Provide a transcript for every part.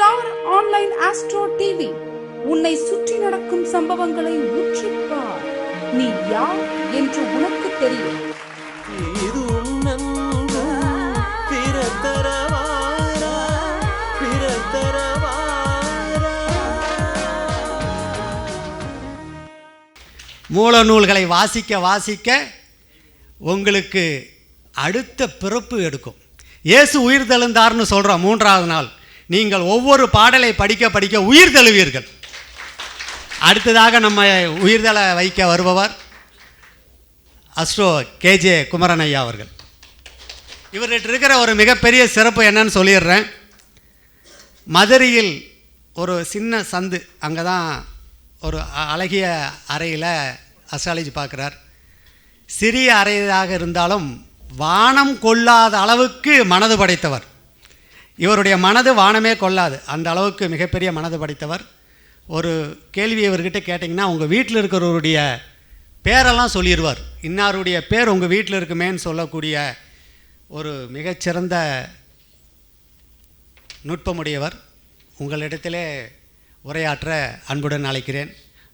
Star online astro TV. உன்னை சுற்றி நடக்கும் சம்பவங்களை உற்றிப்பார் நீ யார் என்று உனக்கு தெரியும். இது பிறத்தரவாரா பிறத்தரவாரா. மூல நூல்களை வாசிக்க வாசிக்க உங்களுக்கு அடுத்த பிறப்பு எடுக்கும். இயேசு உயிர் தெழுந்தார்னு சொல்கிறோம் மூன்றாவது நாள். நீங்கள் ஒவ்வொரு பாடலை படிக்க படிக்க உயிர் தழுவீர்கள். அடுத்ததாக நம்ம உயிர்தலை வைக்க வருபவர் அஸ்ட்ரோ கேஜே குமரன் ஐயா அவர்கள். இவர்கிட்ட இருக்கிற ஒரு மிகப்பெரிய சிறப்பு என்னன்னு சொல்லிடுறேன். மதுரையில் ஒரு சின்ன சந்து அங்கே தான் ஒரு அ- அழகிய அறையில் அஸ்ட்ராலஜி பார்க்குறார். சிறிய அறையாக இருந்தாலும் வானம் கொள்ளாத அளவுக்கு மனது படைத்தவர். இவருடைய மனது வானமே கொள்ளாது. அந்த அளவுக்கு மிகப்பெரிய மனது படைத்தவர். ஒரு கேள்வி இவர்கிட்ட கேட்டிங்கன்னா உங்கள் வீட்டில் இருக்கிறவருடைய பேரெல்லாம் சொல்லிடுவார் இன்னாருடைய பேர் உங்கள் வீட்டில் இருக்குமேன்னு சொல்லக்கூடிய ஒரு மிகச்சிறந்த நுட்பமுடையவர். உங்களிடத்திலே உரையாற்ற அன்புடன் அழைக்கிறேன்.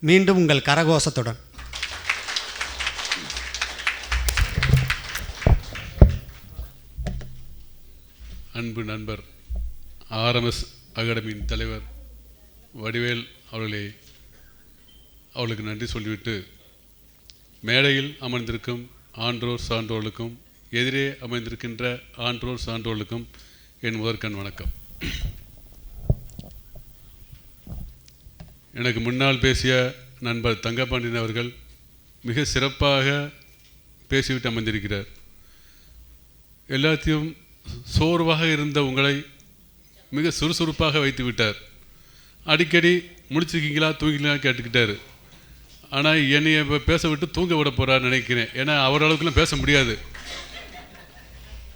மீண்டும் உங்கள் கரகோஷத்துடன் அன்பு நண்பர் ஆர்எம்எஸ் அகாடமியின் தலைவர் வடிவேல் அவர்களை அவளுக்கு நன்றி சொல்லிவிட்டு மேடையில் அமர்ந்திருக்கும் ஆன்றோர் சான்றோர்களுக்கும் எதிரே அமைந்திருக்கின்ற ஆன்றோர் சான்றோர்களுக்கும் என் முதற்கண் வணக்கம். எனக்கு முன்னால் பேசிய நண்பர் தங்கப்பாண்டியன் அவர்கள் மிக சிறப்பாக பேசிவிட்டு அமர்ந்திருக்கிறார். எல்லாத்தையும் சோர்வாக இருந்த உங்களை மிக சுறுசுறுப்பாக வைத்து விட்டார். அடிக்கடி முடிச்சிருக்கீங்களா தூங்கிக்கலாம் கேட்டுக்கிட்டார். ஆனால் என்னை இப்போ பேச விட்டு தூங்க விட போகிறான்னு நினைக்கிறேன். ஏன்னா அவர் அளவுக்குலாம் பேச முடியாது.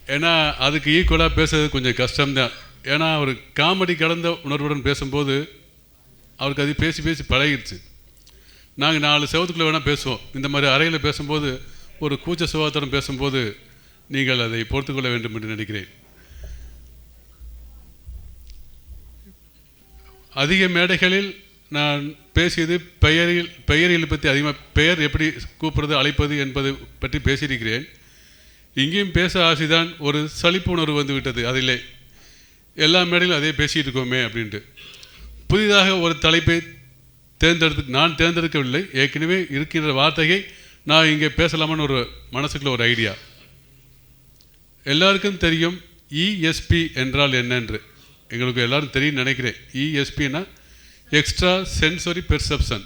ஏன்னா அதுக்கு ஈக்குவலாக பேசுறது கொஞ்சம் கஷ்டம்தான். ஏன்னா அவர் காமெடி கலந்த உணர்வுடன் பேசும்போது அவருக்கு அது பேசி பேசி பழகிடுச்சு. நாங்கள் நாலு செவத்துக்குள்ளே வேணால் பேசுவோம். இந்த மாதிரி அறையில் பேசும்போது ஒரு கூச்ச சுகாதாரம் பேசும்போது நீங்கள் அதை பொறுத்துக்கொள்ள வேண்டும் என்று நினைக்கிறேன். அதிக மேடைகளில் நான் பேசியது பெயரில் பெயரில் பற்றி அதிகமாக பெயர் எப்படி கூப்பிடுறது அழைப்பது என்பது பற்றி பேசியிருக்கிறேன். இங்கேயும் பேச ஆசைதான் ஒரு சலிப்பு உணர்வு வந்து விட்டது அதிலே. எல்லா மேடையிலும் அதே பேசிகிட்டு இருக்கோமே அப்படின்ட்டு. புதிதாக ஒரு தலைப்பை தேர்ந்தெடுத்து நான் தேர்ந்தெடுக்கவில்லை ஏற்கனவே இருக்கின்ற வார்த்தையை நான் இங்கே பேசலாமான்னு ஒரு மனசுக்குள்ள ஒரு ஐடியா. எல்லாருக்கும் தெரியும் இஎஸ்பி என்றால் என்னென்று. எங்களுக்கு எல்லாரும் தெரியும் நினைக்கிறேன். இஎஸ்பின்னா எக்ஸ்ட்ரா சென்சரி பெர்செப்ஷன்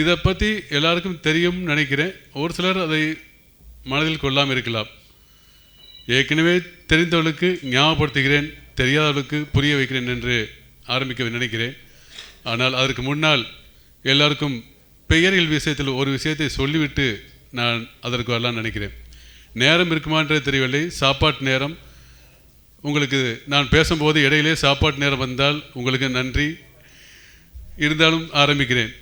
இதை பற்றி எல்லாருக்கும் தெரியும்னு நினைக்கிறேன். ஒரு சிலர் அதை மனதில் கொள்ளாமல் இருக்கலாம். ஏற்கனவே தெரிந்தவர்களுக்கு ஞாபகப்படுத்துகிறேன் தெரியாதவர்களுக்கு புரிய வைக்கிறேன் என்று ஆரம்பிக்க நினைக்கிறேன். ஆனால் அதற்கு முன்னால் எல்லாருக்கும் பெயரில் விஷயத்தில் ஒரு விஷயத்தை சொல்லிவிட்டு நான் அதற்கு வரலாம்னு நினைக்கிறேன். நேரம் இருக்குமான்றே தெரியவில்லை. சாப்பாட்டு நேரம் உங்களுக்கு நான் பேசும்போது இடையிலே சாப்பாட்டு நேரம் வந்தால் உங்களுக்கு நன்றி. இருந்தாலும் ஆரம்பிக்கிறேன்.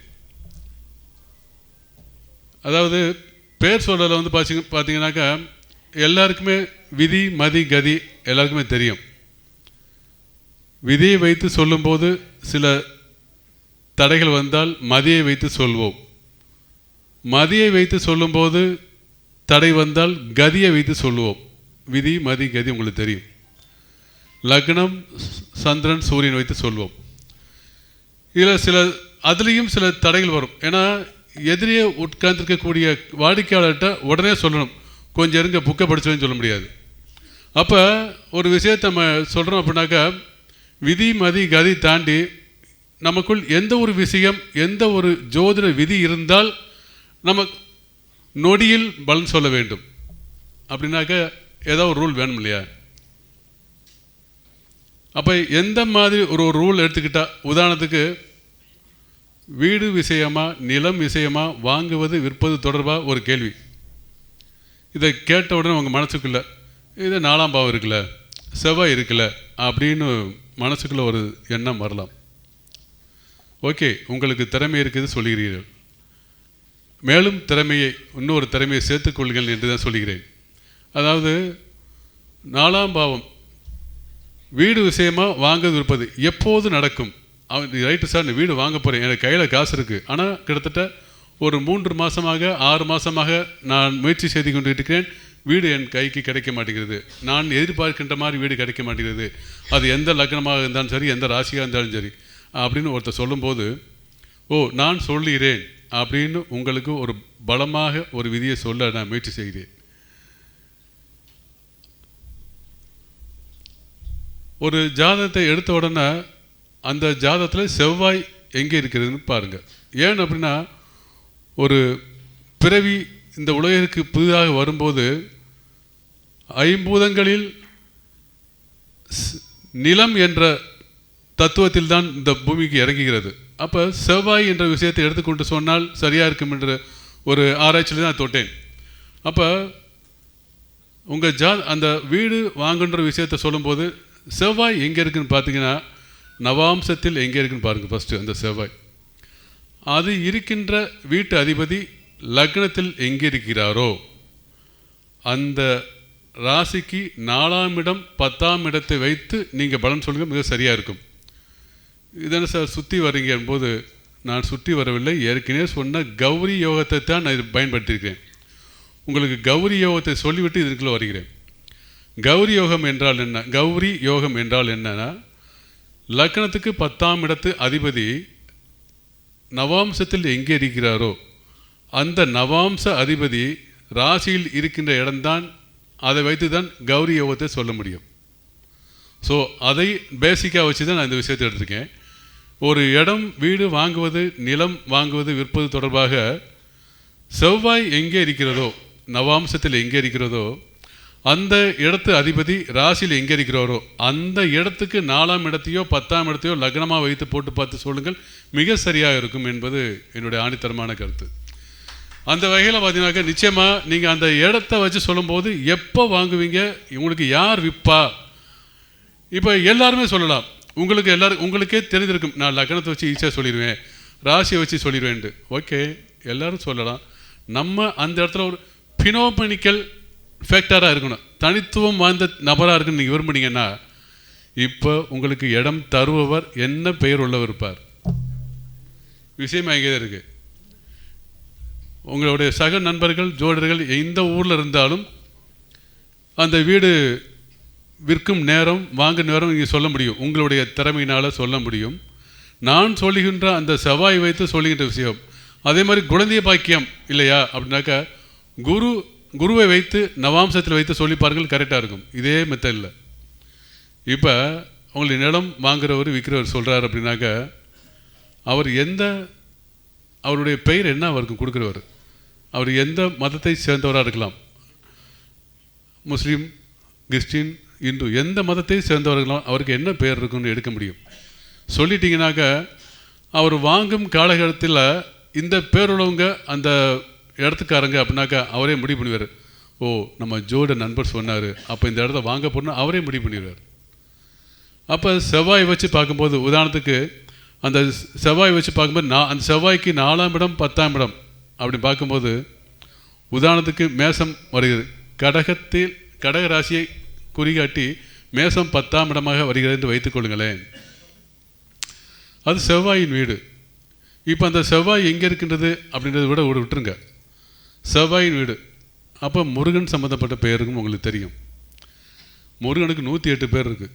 அதாவது பேர் சொல்றதுல வந்து பாத்தீங்க பார்த்தீங்கன்னாக்கா எல்லாருக்குமே விதி மதி கதி எல்லாருக்குமே தெரியும். விதியை வைத்து சொல்லும்போது சில தடைகள் வந்தால் மதியை வைத்து சொல்வோம். மதியை வைத்து சொல்லும்போது தடை வந்தால் கதியை வைத்து சொல்லுவோம் விதி மதி கதி உங்களுக்கு தெரியும். லக்னம் சந்திரன் சூரியன் வைத்து சொல்வோம். இதில் சில அதுலேயும் சில தடைகள் வரும். ஏன்னா எதிரியே உட்கார்ந்துருக்கக்கூடிய வாடிக்கையாளர்கிட்ட உடனே சொல்லணும். கொஞ்சம் இருங்க புக்கை படிச்சுன்னு சொல்ல முடியாது. அப்போ ஒரு விஷயத்தை நம்ம சொல்கிறோம் அப்படின்னாக்கா விதி மதி கதி தாண்டி நமக்குள் எந்த ஒரு விஷயம் எந்த ஒரு ஜோதிட விதி இருந்தால் நம்ம நொடியில் பலன் சொல்ல வேண்டும். அப்படின்னாக்கா ஏதோ ஒரு ரூல் வேணும் இல்லையா? அப்போ எந்த மாதிரி ஒரு ஒரு ரூல் எடுத்துக்கிட்டா? உதாரணத்துக்கு வீடு விஷயமா நிலம் விஷயமா வாங்குவது விற்பது தொடர்பாக ஒரு கேள்வி. இதை கேட்ட உடனே உங்கள் மனசுக்குள்ள இது நாலாம் பாவம் இருக்குல்ல செவ்வாய் இருக்குல்ல அப்படின்னு மனசுக்குள்ள ஒரு எண்ணம் வரலாம். ஓகே உங்களுக்கு திறமை இருக்குது சொல்கிறீர்கள் மேலும் திறமையை இன்னொரு திறமையை சேர்த்துக்கொள்ளுங்கள் என்று தான் சொல்கிறேன் அதாவது நாலாம் பாவம் வீடு விஷயமா வாங்க விற்பது. எப்போது நடக்கும்? அவன் ரைட்டு சார் நான் வீடு வாங்க போகிறேன் எனக்கு கையில் காசு இருக்குது ஆனால் கிட்டத்தட்ட ஒரு மூன்று மாதமாக ஆறு மாதமாக நான் முயற்சி செய்து கொண்டு இருக்கிறேன் வீடு என் கைக்கு கிடைக்க மாட்டேங்கிறது. நான் எதிர்பார்க்கின்ற மாதிரி வீடு கிடைக்க மாட்டேங்கிறது. அது எந்த லக்னமாக இருந்தாலும் சரி எந்த ராசியாக இருந்தாலும் சரி. அப்படின்னு ஒருத்தர் சொல்லும்போது ஓ நான் சொல்லுகிறேன். அப்படின்னு உங்களுக்கு ஒரு பலமாக ஒரு விதியை சொல்ல நான் முயற்சி செய்கிறேன். ஒரு ஜாதகத்தை எடுத்த உடனே அந்த ஜாதகத்தில் செவ்வாய் எங்கே இருக்கிறதுன்னு பாருங்கள் ஏன் அப்படின்னா ஒரு பிறவி இந்த உலகிற்கு புதிதாக வரும்போது ஐம்பூதங்களில் ஸ்- நிலம் என்ற தத்துவத்தில் தான் இந்த பூமிக்கு இறங்குகிறது. அப்போ செவ்வாய் என்ற விஷயத்தை எடுத்துக்கொண்டு சொன்னால் சரியாக இருக்கும் என்ற ஒரு ஆராய்ச்சியில் தான் தொட்டேன். அப்போ உங்கள் ஜா அந்த வீடு வாங்குன்ற விஷயத்தை சொல்லும்போது செவ்வாய் எங்கே இருக்குன்னு பார்த்தீங்கன்னா நவாம்சத்தில் எங்கே இருக்குன்னு பாருங்கள் ஃபஸ்ட்டு அந்த செவ்வாய். அது இருக்கின்ற வீட்டு அதிபதி லக்னத்தில் எங்கே இருக்கிறாரோ அந்த ராசிக்கு நாலாம் இடம் பத்தாம் இடத்தை வைத்து நீங்கள் பலன் சொல்லுங்கள் மிக சரியாக இருக்கும். இதென்ன சார் சுற்றி வரீங்க என்போது நான் சுற்றி வரவில்லை. ஏற்கனவே சொன்ன கௌரி யோகத்தை தான் நான் இது பயன்படுத்தியிருக்கிறேன். உங்களுக்கு கௌரி யோகத்தை சொல்லிவிட்டு இதுக்குள்ளே வருகிறேன். கௌரி யோகம் என்றால் என்ன? கௌரி யோகம் என்றால் என்னன்னா லக்னத்துக்கு பத்தாம் இடத்து அதிபதி நவாம்சத்தில் எங்கே இருக்கிறாரோ அந்த நவாம்ச அதிபதி ராசியில் இருக்கின்ற இடம்தான் அதை வைத்து தான் கௌரி யோகத்தை சொல்ல முடியும். ஸோ அதை பேசிக்காக வச்சு தான் நான் இந்த விஷயத்தை எடுத்திருக்கேன். ஒரு இடம் வீடு வாங்குவது நிலம் வாங்குவது விற்பது தொடர்பாக செவ்வாய் எங்கே இருக்கிறதோ நவாம்சத்தில் எங்கே இருக்கிறதோ அந்த இடத்து அதிபதி ராசியில் எங்கே இருக்கிறாரோ அந்த இடத்துக்கு நாலாம் இடத்தையோ பத்தாம் இடத்தையோ லக்னமாக வைத்து போட்டு பார்த்து சொல்லுங்கள். மிக சரியாக இருக்கும் என்பது என்னுடைய ஆணித்தரமான கருத்து. அந்த வகையில் பார்த்தீங்கன்னாக்க நிச்சயமாக நீங்கள் அந்த இடத்த வச்சு சொல்லும்போது எப்போ வாங்குவீங்க உங்களுக்கு யார் விற்பா இப்போ எல்லாருமே சொல்லலாம். உங்களுக்கு எல்லாரும் உங்களுக்கே தெரிஞ்சிருக்கும் நான் லக்னத்தை வச்சு ஈஸியாக சொல்லிடுவேன். ராசியை வச்சு சொல்லிடுவேன்ட்டு. ஓகே எல்லாரும் சொல்லலாம். நம்ம அந்த இடத்துல ஒரு பினோபனிக்கல் ஃபேக்டராக இருக்கணும். தனித்துவம் வாய்ந்த நபராக இருக்குன்னு நீங்கள் விரும்புனீங்கன்னா இப்போ உங்களுக்கு இடம் தருபவர் என்ன பெயர் உள்ளவர் இருப்பார்? விஷயம் அங்கே தான் இருக்குது உங்களுடைய சக நண்பர்கள் ஜோடர்கள் எந்த ஊரில் இருந்தாலும் அந்த வீடு விற்கும் நேரம் வாங்க நேரம் நீங்கள் சொல்ல முடியும். உங்களுடைய திறமையினால் சொல்ல முடியும். நான் சொல்லுகின்ற அந்த செவ்வாய் வைத்து சொல்லுகின்ற விஷயம். அதே மாதிரி குழந்தைய பாக்கியம் இல்லையா? அப்படின்னாக்கா குரு குருவை வைத்து நவாம்சத்தில் வைத்து சொல்லி பாருங்கள் கரெக்டாக இருக்கும். இதே மெத்தடில் இப்போ உங்களுக்கு நிலம் வாங்குறவர் விற்கிறவர் சொல்கிறார் அப்படின்னாக்கா அவர் எந்த அவருடைய பெயர் என்ன அவருக்கு கொடுக்குறவர்? அவர் எந்த மதத்தை சேர்ந்தவராக இருக்கலாம்? முஸ்லீம் கிறிஸ்டின் இந்து எந்த மதத்தை சேர்ந்தவர்களும் அவருக்கு என்ன பெயர் இருக்குன்னு எடுக்க முடியும். சொல்லிட்டீங்கன்னாக்க அவர் வாங்கும் காலகட்டத்தில் இந்த பேருள்ளவங்க அந்த இடத்துக்காரங்க அப்படின்னாக்கா அவரே முடிவு பண்ணுவார் ஓ நம்ம ஜோட நண்பர் சொன்னார். அப்போ இந்த இடத்த வாங்க போனால் அவரே முடிவு பண்ணிடுவார். அப்போ செவ்வாய் வச்சு பார்க்கும்போது உதாரணத்துக்கு அந்த செவ்வாய் வச்சு பார்க்கும்போது நான் அந்த செவ்வாய்க்கு நாலாம் இடம் பத்தாம் இடம் அப்படி பார்க்கும்போது உதாரணத்துக்கு மேசம் வருகிறது. கடகத்தில் கடக ராசியை குறிகாட்டி மேசம் பத்தாம் இடமாக வருகிறது என்று வைத்துக்கொள்ளுங்களேன் அது செவ்வாயின் வீடு. இப்போ அந்த செவ்வாய் எங்கே இருக்கின்றது அப்படின்றத விட விட விட்டுருங்க. செவ்வாயின் வீடு. அப்போ முருகன் சம்மந்தப்பட்ட பெயருக்கும் உங்களுக்கு தெரியும். முருகனுக்கு நூற்றி எட்டு பேர் இருக்குது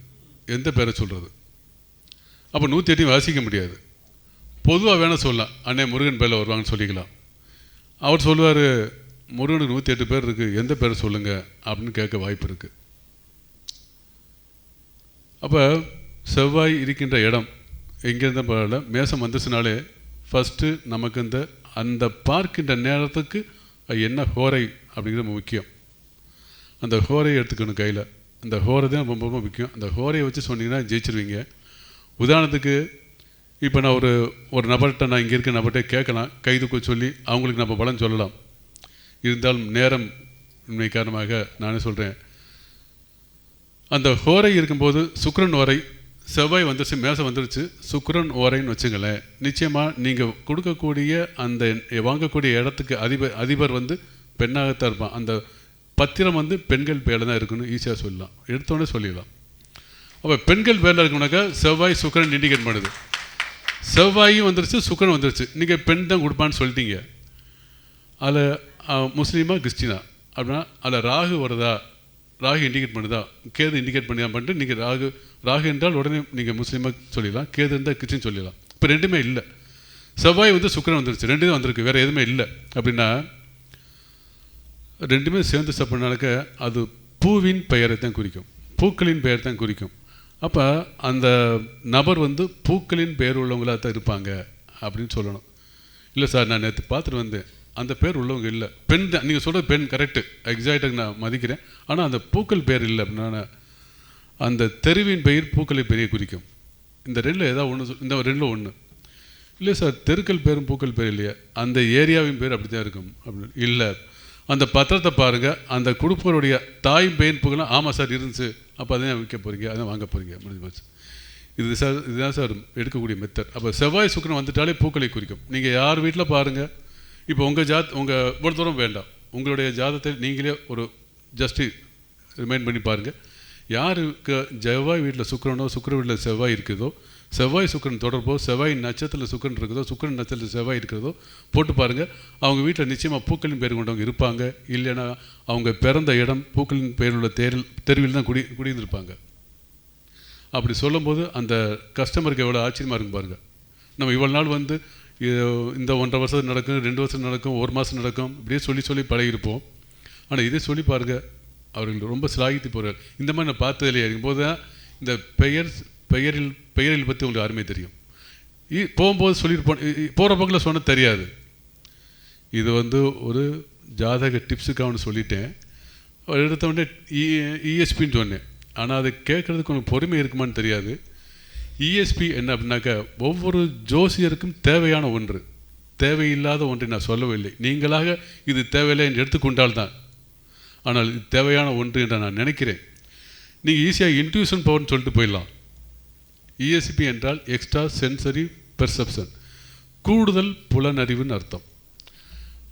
எந்த பேரை சொல்கிறது அப்போ நூற்றி எட்டையும் வாசிக்க முடியாது. பொதுவாக வேணால் சொல்லலாம். அண்ணே முருகன் பேரில் வருவாங்கன்னு சொல்லிக்கலாம். அவர் சொல்லுவார் முருகனுக்கு நூற்றி எட்டு பேர் இருக்குது எந்த பேரை சொல்லுங்கள் அப்படின்னு கேட்க வாய்ப்பு இருக்குது அப்போ செவ்வாய் இருக்கின்ற இடம் எங்கேருந்தால் பரவாயில்ல. மேசம் வந்துச்சுனாலே ஃபஸ்ட்டு நமக்கு இந்த அந்த பார்க்கின்ற நேரத்துக்கு அது என்ன ஹோரை அப்படிங்கிறது முக்கியம். அந்த ஹோரையை எடுத்துக்கணும் கையில். அந்த ஹோரை தான் ரொம்ப ரொம்ப முக்கியம். அந்த ஹோரையை வச்சு சொன்னீங்கன்னா ஜெயிச்சிருவீங்க. உதாரணத்துக்கு இப்போ நான் ஒரு ஒரு நபர்கிட்ட நான் இங்கே இருக்க நபர்கிட்ட கேட்கலாம். கைதுக்கு சொல்லி அவங்களுக்கு நம்ம பலன் சொல்லலாம். இருந்தாலும் நேரம் உண்மை காரணமாக நானே சொல்கிறேன் அந்த ஹோரை இருக்கும்போது சுக்ரன் வரை செவ்வாய் வந்துருச்சு மேசம் வந்துருச்சு சுக்கிரன் ஓரைன்னு வச்சுங்களேன் நிச்சயமாக நீங்கள் கொடுக்கக்கூடிய அந்த வாங்கக்கூடிய இடத்துக்கு அதிபர் அதிபர் வந்து பெண்ணாகத்தான் இருப்பான். அந்த பத்திரம் வந்து பெண்கள் பேரில் தான் இருக்குன்னு ஈஸியாக சொல்லலாம். எடுத்தோடனே சொல்லிடலாம். அப்போ பெண்கள் பேரில் இருக்கணுனாக்கா செவ்வாய் சுக்கரன் இண்டிகேட் பண்ணுது. செவ்வாயும் வந்துருச்சு சுக்கரன் வந்துருச்சு. நீங்கள் பெண் தான் கொடுப்பான்னு சொல்லிட்டீங்க. அதில் முஸ்லீமா கிறிஸ்டினா? அப்படின்னா அதில் ராகு வருதா? ராகு இண்டிகேட் பண்ணுதா? கேது இண்டிகேட் பண்ணியா பண்ணிட்டு நீங்கள் ராகு ராகு என்றால் உடனே நீங்கள் முஸ்லீமாக சொல்லிடலாம் கேது இருந்தால் கிறிஸ்டின் சொல்லிடலாம். இப்போ ரெண்டுமே இல்லை. செவ்வாய் வந்து சுக்கரன் வந்துருச்சு ரெண்டுமே வந்திருக்கு வேறு எதுவுமே இல்லை. அப்படின்னா ரெண்டுமே சேர்ந்து சாப்பிட்றனாக்க அது பூவின் பெயரை தான் குறிக்கும். பூக்களின் பெயர் தான் குறிக்கும். அப்போ அந்த நபர் வந்து பூக்களின் பெயர் உள்ளவங்களாக தான் இருப்பாங்க அப்படின்னு சொல்லணும். இல்லை சார் நான் நேற்று பார்த்துட்டு வந்தேன். அந்த பேர் உள்ளவங்க இல்லை. பெண் தான் நீங்கள் சொல்கிறது பெண் கரெக்டு எக்ஸாக்டாக நான் மதிக்கிறேன். ஆனால் அந்த பூக்கள் பேர் இல்லை அப்படின்னா அந்த தெருவின் பெயர் பூக்களை பெரிய குறிக்கும். இந்த ரெண்டில் ஏதாவது ஒன்று இந்த ரெண்டில் ஒன்று இல்லை சார் தெருக்கள் பேரும் பூக்கள் பேர் இல்லையா. அந்த ஏரியாவின் பேர் அப்படி தான் இருக்கும். அப்படின்னு இல்லை. அந்த பத்திரத்தை பாருங்கள் அந்த குடும்பங்களுடைய தாய் பெயின் புகழ் ஆமாம் சார் இருந்துச்சு. அப்போ அதான் விற்க போகிறீங்க அதான் வாங்க போகிறீங்க முடிஞ்சு போச்சு. இது சார் இதுதான் சார் எடுக்கக்கூடிய மெத்தட் அப்போ செவ்வாய் சுக்கரம் வந்துட்டாலே பூக்களை குறிக்கும். நீங்கள் யார் வீட்டில் பாருங்கள் இப்போ உங்கள் ஜாத் உங்கள் இவ்வளோ தூரம் வேண்டாம். உங்களுடைய ஜாதத்தை நீங்களே ஒரு ஜஸ்ட்டு ரிமைண்ட் பண்ணி பாருங்கள் யாருக்கு செவ்வாய் வீட்டில் சுக்கிரனோ சுக்கிர வீட்டில் செவ்வாய் இருக்குதோ செவ்வாய் சுக்கிரன் தொடர்போ செவ்வாய் நட்சத்திரத்தில் சுக்கரன் இருக்குதோ சுக்கிரன் நட்சத்திரத்தில் செவ்வாய் இருக்கிறதோ போட்டு பாருங்கள் அவங்க வீட்டில் நிச்சயமாக பூக்களின் பேர் கொண்டவங்க இருப்பாங்க. இல்லைன்னா அவங்க பிறந்த இடம் பூக்களின் பேர் உள்ள தேரில் தெருவில் தான் குடி குடியிருந்திருப்பாங்க. அப்படி சொல்லும்போது அந்த கஸ்டமருக்கு எவ்வளோ ஆச்சரியமாக இருக்கும் பாருங்கள் நம்ம இவ்வளோ நாள் வந்து இந்த ஒன்றரை வருஷம் நடக்கும் ரெண்டு வருஷம் நடக்கும் ஒரு மாதம் நடக்கும் இப்படியே சொல்லி சொல்லி பழகிருப்போம் ஆனால் இதே சொல்லி பாருங்கள் அவர்கள் ரொம்ப சிலாகித்து போகிறார் இந்த மாதிரி நான் பார்த்தது இருக்கும்போது தான் இந்த பெயர் பெயரில் பெயரில் பற்றி உங்களுக்கு அருமை தெரியும். போகும்போது சொல்லியிருப்போம் போகிற பக்கத்தில் சொன்ன தெரியாது. இது வந்து ஒரு ஜாதக டிப்ஸுக்காக சொல்லிட்டேன். அவர் எடுத்த உடனே இஎஸ்பின்னு சொன்னேன். ஆனால் அதை கேட்குறதுக்கு கொஞ்சம் பொறுமை இருக்குமான்னு தெரியாது. இஎஸ்பி என்ன அப்படின்னாக்கா ஒவ்வொரு ஜோசியருக்கும் தேவையான ஒன்று. தேவையில்லாத ஒன்றை நான் சொல்லவில்லை. நீங்களாக இது தேவையில்லை என்று எடுத்துக்கொண்டால்தான். ஆனால் இது தேவையான ஒன்று என்று நான் நினைக்கிறேன். நீங்கள் ஈஸியாக இன்ட்யூஷன் பவர்னு சொல்லிட்டு போயிடலாம். இஎஸ்பி என்றால் எக்ஸ்ட்ரா சென்சரி பெர்செப்ஷன் கூடுதல் புலனறிவுன்னு அர்த்தம்.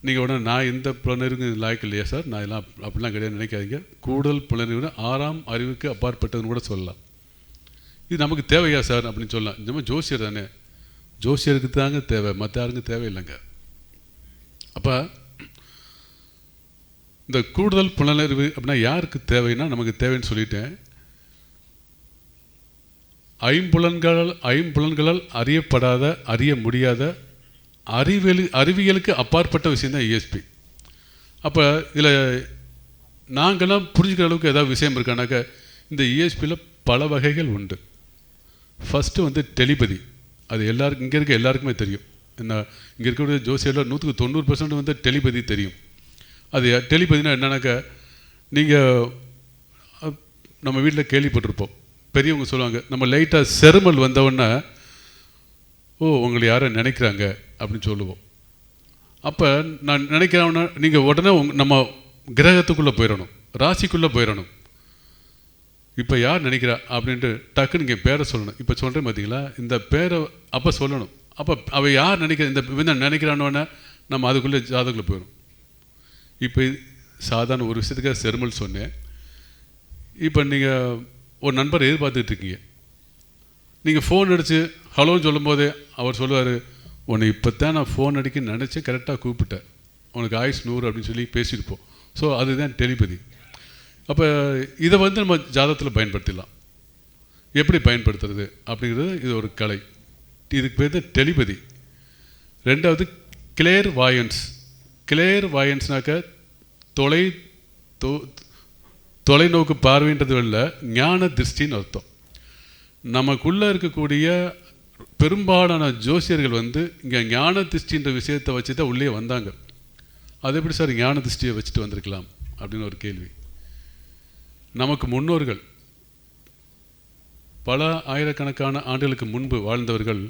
நீங்கள் உடனே நான் எந்த புலனறிவு லாய்க்கு இல்லையா சார்? நான் எல்லாம் அப்படிலாம் கிடையாது நினைக்காதீங்க. கூடுதல் புலனறிவுன்னு ஆறாம் அறிவுக்கு அப்பாற்பட்டதுன்னு கூட சொல்லலாம். இது நமக்கு தேவையா சார்? அப்படின்னு சொல்லலாம். இந்த மாதிரி ஜோசியர் தானே. ஜோசியருக்கு தாங்க தேவை மற்ற யாருக்கும் தேவையில்லைங்க. அப்போ இந்த கூடுதல் புலனறிவு அப்படின்னா யாருக்கு தேவைன்னா நமக்கு தேவைன்னு சொல்லிட்டேன். ஐம்புலன்களால் ஐம்புலன்களால் அறியப்படாத அறிய முடியாத அறிவியல் அறிவியலுக்கு அப்பாற்பட்ட விஷயந்தான் இஎஸ்பி அப்போ இதில் நாங்களாம் புரிஞ்சுக்கிற அளவுக்கு ஏதாவது விஷயம் இருக்கானாக்க இந்த இஎஸ்பியில் பல வகைகள் உண்டு. ஃபஸ்ட்டு வந்து டெலிபதி. அது எல்லாருக்கும் இங்கே இருக்க எல்லாருக்குமே தெரியும். என்ன இங்கே இருக்கக்கூடிய ஜோசியெல்லாம் நூற்றுக்கு தொண்ணூறு பர்சன்ட் வந்து டெலிபதி தெரியும். அது டெலிபதினா என்னன்னாக்கா நீங்கள் நம்ம வீட்டில் கேள்விப்பட்டிருப்போம். பெரியவங்க சொல்லுவாங்க நம்ம லைட்டாக செருமல் வந்தவுடனே ஓ உங்களை யாரை நினைக்கிறாங்க அப்படின்னு சொல்லுவோம். அப்போ நான் நினைக்கிறவன நீங்கள் உடனே உங் நம்ம கிரகத்துக்குள்ளே போயிடணும் ராசிக்குள்ளே போயிடணும் இப்போ யார் நினைக்கிறா? அப்படின்ட்டு டக்குன்னு நீங்கள் பேரை சொல்லணும். இப்போ சொல்கிறேன் பார்த்தீங்களா இந்த பேரை அப்போ சொல்லணும். அப்போ அவள் யார் நினைக்கிற இந்த இவன் நினைக்கிறானோன்னா நம்ம அதுக்குள்ளே ஜாதகுள்ளே போயிடும் இப்போ சாதாரண ஒரு விஷயத்துக்காக செருமல் சொன்னேன். இப்போ நீங்கள் ஒரு நண்பர் எதிர்பார்த்துட்டு இருக்கீங்க. நீங்கள் ஃபோன் அடித்து ஹலோன்னு சொல்லும்போதே அவர் சொல்லுவார் உன்னை இப்போ தான் நான் ஃபோன் அடிக்க நினச்சி கரெக்டாக கூப்பிட்டேன். உனக்கு ஆயுஸ் நூறு அப்படின்னு சொல்லி பேசியிருப்போம் ஸோ அதுதான் டெலிபதி. அப்போ இதை வந்து நம்ம ஜாதகத்தில் பயன்படுத்திடலாம். எப்படி பயன்படுத்துறது அப்படிங்கிறது இது ஒரு கலை. இதுக்கு பேர் தான் டெலிபதி. ரெண்டாவது கிளேர் வாயன்ஸ் கிளேர் வாயன்ஸ்னாக்க தொலை தொ தொலைநோக்கு பார்வைன்றது இல்லை ஞான திருஷ்டின்னு அர்த்தம். நமக்குள்ளே இருக்கக்கூடிய பெரும்பாலான ஜோசியர்கள் வந்து இங்கே ஞான திருஷ்டின்ற விஷயத்தை வச்சு தான் உள்ளே வந்தாங்க. அது எப்படி சார் ஞான திருஷ்டியை வச்சுட்டு வந்திருக்கலாம் அப்படின்னு ஒரு கேள்வி. நமக்கு முன்னோர்கள் பல ஆயிரக்கணக்கான ஆண்டுகளுக்கு முன்பு வாழ்ந்தவர்கள்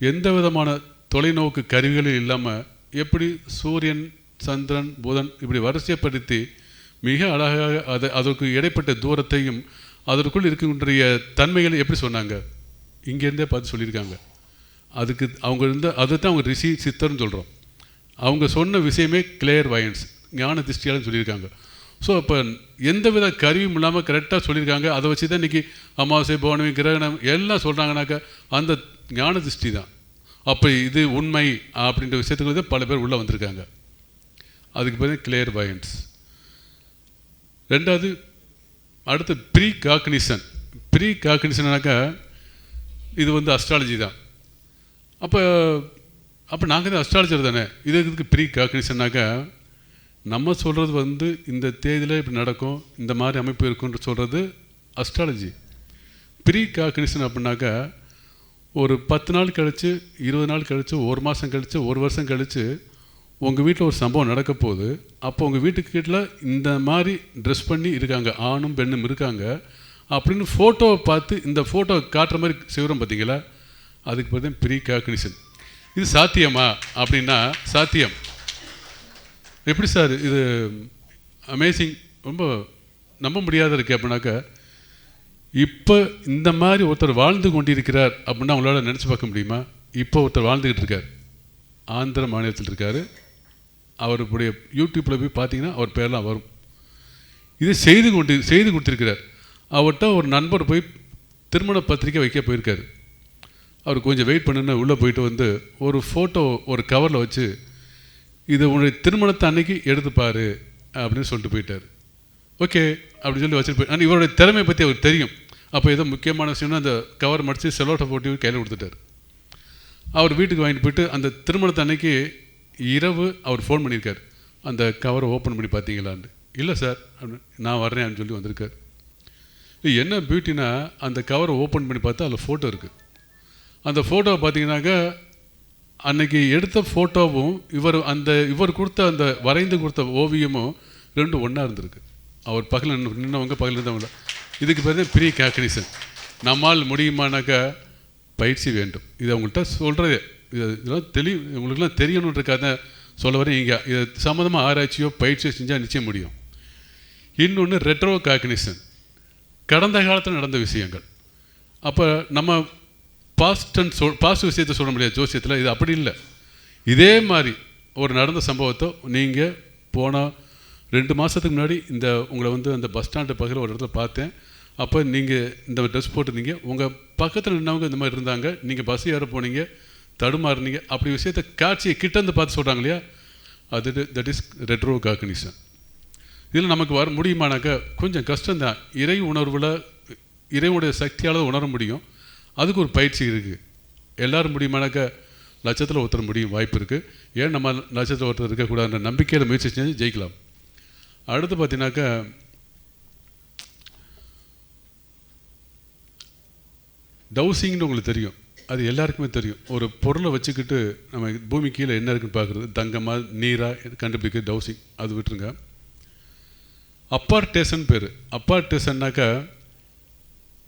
எந்த விதமான தொலைநோக்கு கருவிகளும் இல்லாமல் எப்படி சூரியன் சந்திரன் புதன் இப்படி வரிசைப்படுத்தி மிக அழகாக அதை அதற்கு இடைப்பட்ட தூரத்தையும் அதற்குள் இருக்கின்ற தன்மைகளை எப்படி சொன்னாங்க? இங்கேருந்தே பார்த்து சொல்லியிருக்காங்க. அதுக்கு அவங்க இருந்த அதை தான் அவங்க ரிஷி சித்தர்னு சொல்கிறோம் அவங்க சொன்ன விஷயமே கிளியர் வயன்ஸ் ஞான திருஷ்டியாலும் சொல்லியிருக்காங்க. ஸோ இப்போ எந்தவித கருவியும் இல்லாமல் கரெக்டாக சொல்லியிருக்காங்க. அதை வச்சு தான் இன்றைக்கி அமாவாசை பௌர்ணமி கிரகணம் எல்லாம் சொல்கிறாங்கனாக்கா அந்த ஞான திருஷ்டி தான் அப்போ இது உண்மை அப்படின்ற விஷயத்துக்கு வந்து பல பேர் உள்ளே வந்திருக்காங்க. அதுக்கு பேர் கிளியர் பயன்ஸ் ரெண்டாவது அடுத்து ப்ரீ காக்னிசன் ப்ரீ காக்னிசன்னாக்கா இது வந்து அஸ்ட்ராலஜி தான். அப்போ அப்போ நாங்கள் தான் அஸ்ட்ராலஜர் தானே. இது இதுக்கு ப்ரீ காக்னிசன்னாக்கா நம்ம சொல்கிறது வந்து இந்த தேதியில் இப்படி நடக்கும் இந்த மாதிரி அமைப்பு இருக்குன்ற சொல்கிறது அஸ்ட்ராலஜி ப்ரீ காக்னிசன் அப்படின்னாக்கா ஒரு பத்து நாள் கழித்து இருபது நாள் கழித்து ஒரு மாதம் கழித்து ஒரு வருஷம் கழித்து உங்கள் வீட்டில் ஒரு சம்பவம் நடக்க போகுது. அப்போ உங்கள் வீட்டுக்கு கீழே இந்த மாதிரி ட்ரெஸ் பண்ணி இருக்காங்க. ஆணும் பெண்ணும் இருக்காங்க. அப்படின்னு ஃபோட்டோவை பார்த்து இந்த ஃபோட்டோ காட்டுற மாதிரி செய்கிறோம் பார்த்தீங்களா? அதுக்கு பேர் ப்ரீ காக்னிஷன் இது சாத்தியமா? அப்படின்னா சாத்தியம். எப்படி சார் இது? அமேசிங் ரொம்ப நம்ப முடியாத இருக்கு அப்படின்னாக்கா இப்போ இந்த மாதிரி ஒருத்தர் வாழ்ந்து கொண்டிருக்கிறார் அப்படின்னா உங்களால் நினச்சி பார்க்க முடியுமா? இப்போ ஒருத்தர் வாழ்ந்துக்கிட்டு இருக்கார். ஆந்திர மாநிலத்தில் இருக்கார். அவருடைய யூடியூப்பில் போய் பார்த்தீங்கன்னா அவர் பேர்லாம் வரும். இது செய்து கொண்டு செய்து கொடுத்துருக்கிறார். அவர்கிட்ட ஒரு நண்பர் போய் திருமண பத்திரிக்கை வைக்க போயிருக்காரு. அவர் கொஞ்சம் வெயிட் பண்ணுன்னு உள்ளே போயிட்டு வந்து ஒரு ஃபோட்டோ ஒரு கவரில் வச்சு இது உன்னுடைய திருமணத்தை அன்னைக்கு எடுத்துப்பார் அப்படின்னு சொல்லிட்டு போயிட்டார். ஓகே அப்படின்னு சொல்லி வச்சுட்டு போய் ஆனால் இவருடைய திறமையை பற்றி அவருக்கு தெரியும். அப்போ ஏதோ முக்கியமான விஷயம்னா அந்த கவர் மடித்து செலோட்டை போட்டி கையில் கொடுத்துட்டார். அவர் வீட்டுக்கு வாங்கிட்டு போயிட்டு அந்த திருமணத்தை அன்னைக்கு இரவு அவர் ஃபோன் பண்ணியிருக்கார். அந்த கவரை ஓப்பன் பண்ணி பார்த்தீங்களான்னு. இல்லை சார் நான் வர்றேன் சொல்லி வந்திருக்கார். என்ன பியூட்டினா அந்த கவரை ஓப்பன் பண்ணி பார்த்தா அதில் ஃபோட்டோ இருக்குது அந்த ஃபோட்டோவை பார்த்தீங்கன்னாக்கா அன்னைக்கு எடுத்த ஃபோட்டோவும் இவர் அந்த இவர் கொடுத்த அந்த வரைந்து கொடுத்த ஓவியமும் ரெண்டும் ஒன்றா இருந்திருக்கு. அவர் பகல் நின்றவங்க பகல் இருந்தவங்க இதுக்கு பேர் தான் ப்ரீ காக்னிசன் நம்மால் முடியுமானாக்கா பயிற்சி வேண்டும். இது அவங்கள்ட்ட சொல்கிறதே இது இதெல்லாம் தெளி உங்களுக்குலாம் தெரியணுன்றக்காக சொல்ல வரேன். இங்கே இது சம்மந்தமாக ஆராய்ச்சியோ பயிற்சியோ செஞ்சால் நிச்சயம் முடியும். இன்னொன்று ரெட்ரோ காக்னிசன் கடந்த காலத்தில் நடந்த விஷயங்கள். அப்போ நம்ம பாஸ்ட் அண்ட் சொல் பாஸ்ட் விஷயத்தை சொல்ல முடியாது. ஜோசியத்தில் இது அப்படி இல்லை. இதே மாதிரி ஒரு நடந்த சம்பவத்தை நீங்கள் போன ரெண்டு மாதத்துக்கு முன்னாடி இந்த உங்களை வந்து அந்த பஸ் ஸ்டாண்டு பக்கத்தில் ஒரு இடத்துல பார்த்தேன். அப்போ நீங்கள் இந்த ட்ரெஸ் போட்டிருந்தீங்க. உங்கள் பக்கத்தில் நின்றவங்க இந்த மாதிரி இருந்தாங்க. நீங்கள் பஸ் ஏற போனீங்க தடுமாறுனீங்க. அப்படி விஷயத்த காட்சியை கிட்டேருந்து பார்த்து சொல்கிறாங்க இல்லையா? அது தட் இஸ் ரெட்ரோ காக்னிசன் இதில் நமக்கு வர முடியுமானாக்கா கொஞ்சம் கஷ்டம்தான். இறை உணர்வில் இறைவனுடைய சக்தியால் உணர முடியும். அதுக்கு ஒரு பயிற்சி இருக்குது எல்லோரும் முடியுமானாக்கா லட்சத்தில் ஒருத்தர் முடியும் வாய்ப்பு இருக்குது ஏன் நம்ம லட்சத்தில் ஒருத்தர் இருக்கக்கூடாதுன்ற நம்பிக்கையில் முயற்சி செஞ்சு ஜெயிக்கலாம். அடுத்து பார்த்தீங்கன்னாக்கா டவுசிங்னு உங்களுக்கு தெரியும். அது எல்லாருக்குமே தெரியும். ஒரு பொருளை வச்சுக்கிட்டு நம்ம பூமி கீழே என்ன இருக்குன்னு பார்க்குறது? தங்கமாக நீரா கண்டுபிடிக்க டவுசிங் அது விட்டுருங்க. அப்பார்டேஷன் பேர். அப்பார்டேஷன்னாக்கா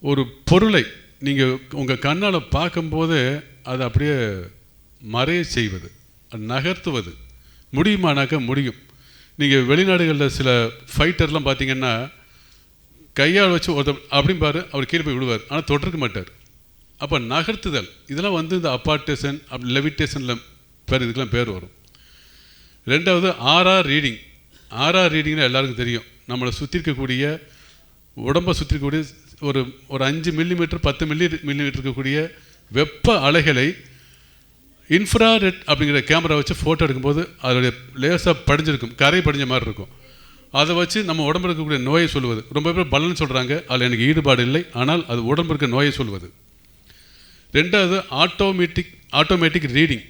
ஒரு பொருளை நீங்கள் உங்கள் கண்ணால் பார்க்கும்போது அதை அப்படியே மறைய செய்வது. அது நகர்த்துவது. முடியுமானாக்கா முடியும். நீங்கள் வெளிநாடுகளில் சில ஃபைட்டர்லாம் பார்த்தீங்கன்னா கையால் வச்சு ஒருத்தர் அப்படின்னு பாரு அவர் கீழே போய் விடுவார் ஆனால் தொடர்க்க மாட்டார். அப்போ நகர்த்துதல். இதெல்லாம் வந்து இந்த அப்பார்டேஷன் அப்படி லெவிட்டேஷனில் பேர் இதுக்கெல்லாம் பேர் வரும். ரெண்டாவது ஆர்ஆர் ரீடிங் ஆர்ஆர் ரீடிங்னா எல்லாருக்கும் தெரியும். நம்மளை சுற்றி இருக்கக்கூடிய உடம்பை சுற்றி இருக்கக்கூடிய ஒரு ஒரு அஞ்சு மில்லிமீட்டர் பத்து மில்லி மில்லிமீட்டர் இருக்கக்கூடிய வெப்ப அலைகளை இன்ஃப்ராரெட் அப்படிங்கிற கேமரா வச்சு ஃபோட்டோ எடுக்கும்போது அதோடைய லேசாக படிஞ்சிருக்கும் கரை படிஞ்ச மாதிரி இருக்கும். அதை வச்சு நம்ம உடம்பு இருக்கக்கூடிய நோயை சொல்லுவது ரொம்ப பேர் பலன் சொல்கிறாங்க அதில் எனக்கு ஈடுபாடு இல்லை ஆனால் அது உடம்பு இருக்க நோயை சொல்வது. ரெண்டாவது ஆட்டோமேட்டிக் ஆட்டோமேட்டிக் ரீடிங்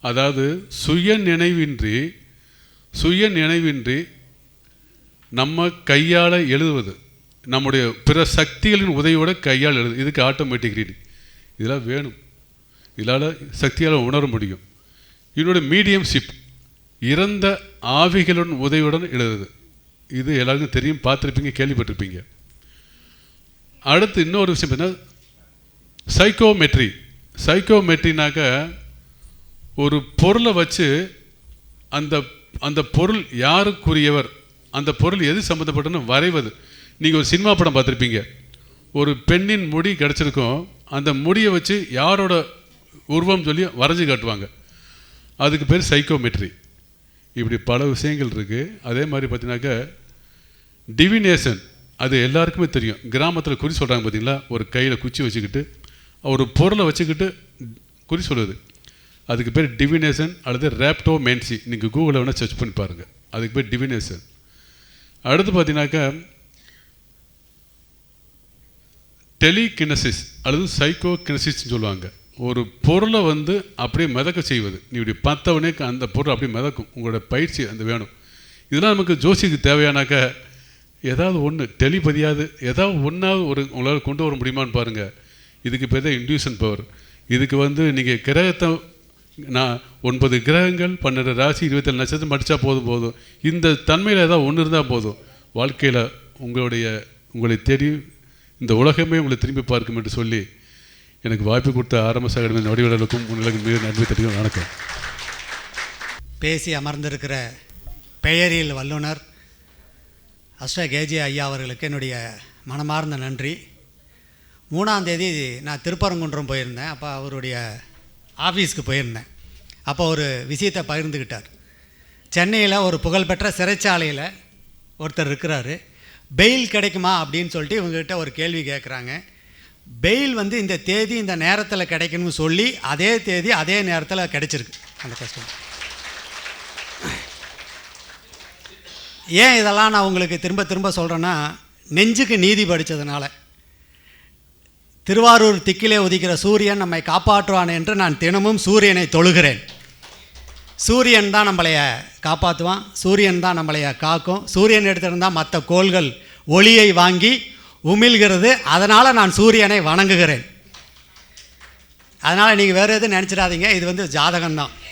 அதாவது சுய நினைவின்றி சுய நினைவின்றி நம்ம கையால் எழுதுவது. நம்முடைய பிற சக்திகளின் உதவியோட கையால் எழுது இதுக்கு ஆட்டோமேட்டிக் ரீடிங் இதெல்லாம் வேணும். இதனால் சக்தியால் உணர முடியும். இதோட மீடியம்ஷிப் இறந்த ஆவிகளுடன் உதவியுடன் எழுதுது. இது எல்லாருக்கும் தெரியும் பார்த்துருப்பீங்க கேள்விப்பட்டிருப்பீங்க. அடுத்து இன்னொரு விஷயம் பார்த்தீங்கன்னா சைக்கோமெட்ரி சைக்கோமெட்ரினாக்க ஒரு பொருளை வச்சு அந்த அந்த பொருள் யாருக்குரியவர் அந்த பொருள் எது சம்மந்தப்பட்டன்னு வரைவது. நீங்கள் ஒரு சினிமா படம் பார்த்துருப்பீங்க. ஒரு பெண்ணின் முடி கிடச்சிருக்கும். அந்த முடியை வச்சு யாரோட உருவம் சொல்லி வரைஞ்சி காட்டுவாங்க. அதுக்கு பேர் சைக்கோமெட்ரி இப்படி பல விஷயங்கள் இருக்குது அதே மாதிரி பார்த்தீங்கன்னாக்கா டிவினேஷன் அது எல்லாருக்குமே தெரியும். கிராமத்தில் குறி சொல்கிறாங்க பார்த்தீங்களா? ஒரு கையில் குச்சி வச்சுக்கிட்டு ஒரு பொருளை வச்சுக்கிட்டு குறி சொல்லுது. அதுக்கு பேர் டிவினேஷன் அல்லது ரேப்டோ மென்சி நீங்கள் கூகுளில் வேணால் சர்ச் பண்ணி பாருங்கள் அதுக்கு பேர் டிவினேஷன் அடுத்து பார்த்தீங்கன்னாக்கா டெலிகினசிஸ் அல்லது சைக்கோ கினசிஸ்ன்னு சொல்லுவாங்க. ஒரு பொருளை வந்து அப்படியே மிதக்க செய்வது. நீ இப்படி பார்த்தவனே அந்த பொருள் அப்படியே மிதக்கும். உங்களோட பயிற்சி அந்த வேணும். இதெல்லாம் நமக்கு ஜோசிக்கு தேவையானாக்க ஏதாவது ஒன்று டெலிபதியாவது ஏதாவது ஒன்றாவது ஒரு உங்களால் கொண்டு வர முடியுமான்னு பாருங்கள் இதுக்கு பேர் தான் இன்டியூஷன் பவர் இதுக்கு வந்து நீங்கள் கிரகத்தை நான் ஒன்பது கிரகங்கள் பன்னெண்டு ராசி இருபத்தேழு நட்சத்திரம் படித்தா போதும் போதும். இந்த தன்மையில் ஏதாவது ஒன்று இருந்தால் போதும். வாழ்க்கையில் உங்களுடைய உங்களை தேடி இந்த உலகமே உங்களை திரும்பி பார்க்கும் என்று சொல்லி எனக்கு வாய்ப்பு கொடுத்த ஆரம்ப சகடமே நடிகர்களுக்கும் உங்களுக்கு மிக நன்றி தெரியும் வணக்கம். பேசி அமர்ந்திருக்கிற பெயரில் வல்லுனர் அஸ்வ கேஜி ஐயா அவர்களுக்கு என்னுடைய மனமார்ந்த நன்றி. மூணாம் தேதி நான் திருப்பரங்குன்றம் போயிருந்தேன். அப்போ அவருடைய ஆஃபீஸ்க்கு போயிருந்தேன். அப்போ ஒரு விஷயத்தை பகிர்ந்துக்கிட்டார் சென்னையில் ஒரு புகழ்பெற்ற சிறைச்சாலையில் ஒருத்தர் இருக்கிறாரு. பெயில் கிடைக்குமா அப்படின்னு சொல்லிட்டு இவங்ககிட்ட ஒரு கேள்வி கேட்குறாங்க பெயில் வந்து இந்த தேதி இந்த நேரத்தில் கிடைக்கணும்னு சொல்லி அதே தேதி அதே நேரத்தில் கிடைச்சிருக்கு. அந்த கஷ்டம் ஏன் இதெல்லாம் நான் உங்களுக்கு திரும்ப திரும்ப சொல்கிறேன்னா நெஞ்சுக்கு நீதி படித்ததுனால திருவாரூர் திக்கிலே உதிக்கிற சூரியன் நம்மை காப்பாற்றுவான் என்று நான் தினமும் சூரியனை தொழுகிறேன். சூரியன் தான் நம்மளைய காப்பாற்றுவான் சூரியன் தான் நம்மளைய காக்கும். சூரியன் எடுத்திருந்தால் மற்ற கோள்கள் ஒளியை வாங்கி உமிழ்கிறது அதனால் நான் சூரியனை வணங்குகிறேன். அதனால் நீங்கள் வேறு எதுவும் நினச்சிடாதீங்க இது வந்து ஜாதகம்தான்.